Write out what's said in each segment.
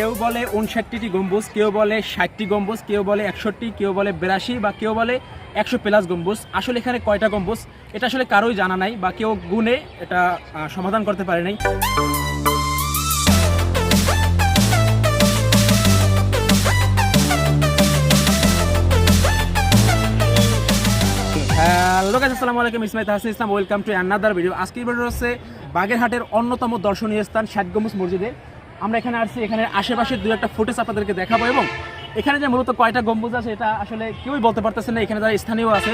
কেউ বলে উনষাটটি গম্বুজ, কেউ বলে ষাটটি গম্বুজ, কেউ বলে একষট্টি, কেউ বলে বিরাশি বা কেউ বলে একশো প্লাস গম্বুজ। আসলে এখানে কয়টা গম্বুজ? এটা আসলে কারোই জানা নাই বা কেউ গুণে এটা সমাধান করতে পারে নাই। ইসলাম। ওয়েলকাম টু অ্যানাদার ভিডিও আজকের ভিডিও হচ্ছে বাগেরহাটের অন্যতম দর্শনীয় স্থান, ষাট গম্বুজ মসজিদে। আমরা এখানে আসছি, এখানে আশেপাশের দু একটা ফুটেজ আপনাদেরকে দেখাবো এবং এখানে যে মূলত কয়টা গম্বুজ আছে, এটা আসলে কেউই বলতে পারতেছে না। এখানে যারা স্থানীয় আছে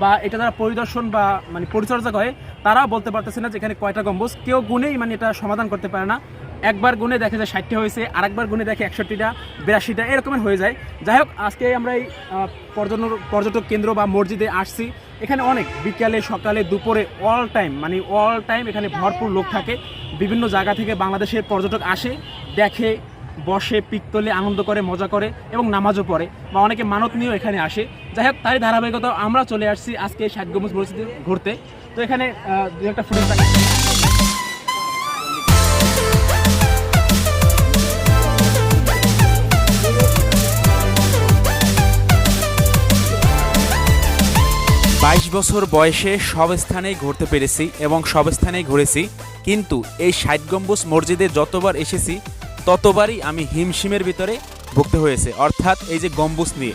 বা এটা যারা পরিদর্শন বা মানে পরিচর্যা করে, তারাও বলতে পারতেছে না যে এখানে কয়টা গম্বুজ। কেউ গুনেই মানে এটা সমাধান করতে পারে না। একবার গুনে দেখে যে ষাটটা হয়েছে আর একবার গুনে দেখে একষট্টিটা, বিরাশিটা, এরকমের হয়ে যায়। যাই হোক, আজকে আমরা এই পর্যটন, পর্যটক কেন্দ্র বা মসজিদে আসছি। এখানে অনেক, বিকালে, সকালে, দুপুরে অল টাইম মানে অল টাইম এখানে ভরপুর লোক থাকে। বিভিন্ন জায়গা থেকে বাংলাদেশের পর্যটক আসে, দেখে, বসে, পিক তোলে, আনন্দ করে, মজা করে এবং নামাজও পড়ে বা অনেকে মানত নিয়েও এখানে আসে। যাই হোক, তারই ধারাবাহিকতা আমরা চলে আসছি আজকে ষাট গম্বুজ মসজিদে ঘুরতে। তো এখানে দু একটা ফুটেজ বছর বয়সে সব স্থানেই ঘুরতে পেরেছি এবং সব স্থানেই ঘুরেছি। কিন্তু এই ষাট গম্বুজ মসজিদে যতবার এসেছি, ততবারই আমি হিমশিমের ভিতরে ভুগতে হয়েছে। অর্থাৎ এই যে গম্বুজ নিয়ে,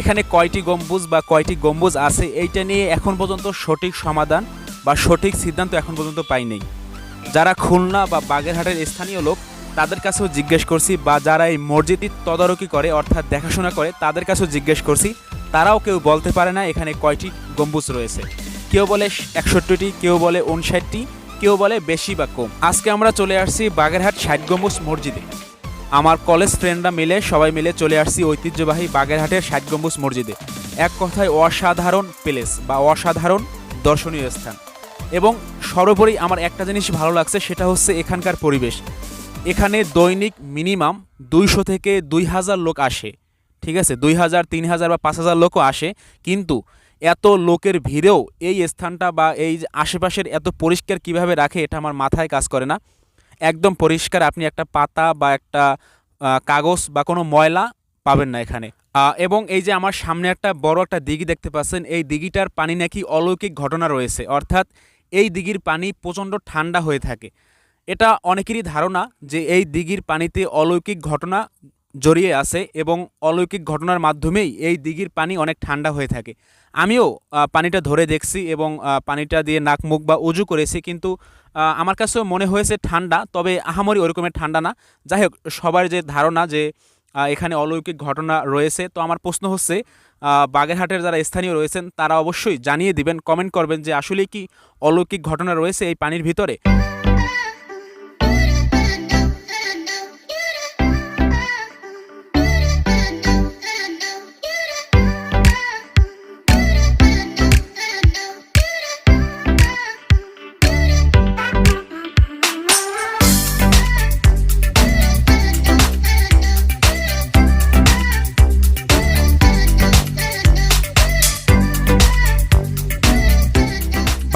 এখানে কয়টি গম্বুজ বা কয়টি গম্বুজ আছে, এইটা নিয়ে এখন পর্যন্ত সঠিক সমাধান বা সঠিক সিদ্ধান্ত এখন পর্যন্ত পাই নেই। যারা খুলনা বা বাগেরহাটের স্থানীয় লোক, তাদের কাছেও জিজ্ঞেস করছি বা যারা এই মসজিদটি তদারকি করে, অর্থাৎ দেখাশোনা করে, তাদের কাছেও জিজ্ঞেস করছি তারাও কেউ বলতে পারে না, এখানে কয়টি গম্বুজ রয়েছে। কেউ বলে একষট্টিটি, কেউ বলে উনষাটটি কেউ বলে বেশি বা কম। আজকে আমরা চলে আসছি বাগেরহাট ষাট গম্বুজ মসজিদে। আমার কলেজ ফ্রেন্ডরা মিলে, সবাই মিলে চলে আসছি ঐতিহ্যবাহী বাগেরহাটের ষাট গম্বুজ মসজিদে। এক কথায় অসাধারণ প্লেস বা অসাধারণ দর্শনীয় স্থান। এবং সর্বোপরি আমার একটা জিনিস ভালো লাগছে, সেটা হচ্ছে এখানকার পরিবেশ। এখানে দৈনিক মিনিমাম দুইশো থেকে দুই হাজার লোক আসে। ঠিক আছে, দুই হাজার, তিন হাজার বা পাঁচ হাজার লোকও আসে, কিন্তু এত লোকের ভিড়েও এই স্থানটা বা এই আশেপাশের এত পরিষ্কার কীভাবে রাখে, এটা আমার মাথায় কাজ করে না। একদম পরিষ্কার আপনি একটা পাতা বা একটা কাগজ বা কোনো ময়লা পাবেন না এখানে। এবং এই যে আমার সামনে একটা বড় একটা দিঘি দেখতে পাচ্ছেন, এই দিঘিটার পানি নাকি অলৌকিক ঘটনা রয়েছে। অর্থাৎ এই দিঘির পানি প্রচণ্ড ঠান্ডা হয়ে থাকে। এটা অনেকেরই ধারণা যে এই দিঘির পানিতে অলৌকিক ঘটনা জড়িয়ে আছে এবং অলৌকিক ঘটনার মাধ্যমেই এই দিঘির পানি অনেক ঠান্ডা হয়ে থাকে। আমিও পানিটা ধরে দেখছি এবং পানিটা দিয়ে নাক মুখ বা উজু করেছি কিন্তু আমার কাছেও মনে হয়েছে ঠান্ডা, তবে আহামরি ওরকমের ঠান্ডা না। যাই হোক, সবার যে ধারণা যে এখানে অলৌকিক ঘটনা রয়েছে, তো আমার প্রশ্ন হচ্ছে বাগেরহাটের যারা স্থানীয় রয়েছেন তারা অবশ্যই জানিয়ে দিবেন, কমেন্ট করবেন যে আসলে কি অলৌকিক ঘটনা রয়েছে এই পানির ভিতরে।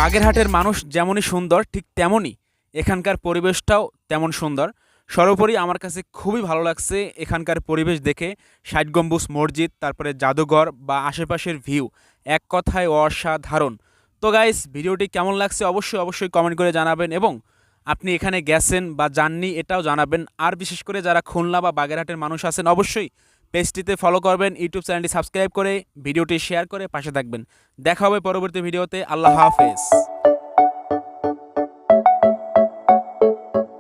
বাগেরহাটের মানুষ যেমনই সুন্দর, ঠিক তেমনই এখানকার পরিবেশটাও তেমন সুন্দর। সর্বোপরি আমার কাছে খুবই ভালো লাগছে এখানকার পরিবেশ দেখে। ষাট গম্বুজ মসজিদ, তারপরে জাদুঘর বা আশেপাশের ভিউ এক কথায় অসাধারণ। তো গাইস ভিডিওটি কেমন লাগছে অবশ্যই অবশ্যই কমেন্ট করে জানাবেন এবং আপনি এখানে গেছেন বা যাননি এটাও জানাবেন। আর বিশেষ করে যারা খুলনা বা বাগেরহাটের মানুষ আছেন, অবশ্যই পেজটিতে ফলো করবেন ইউটিউব চ্যানেলটি সাবস্ক্রাইব করে, ভিডিওটি শেয়ার করে পাশে থাকবেন। দেখা হবে পরবর্তী ভিডিওতে। আল্লাহ হাফেজ।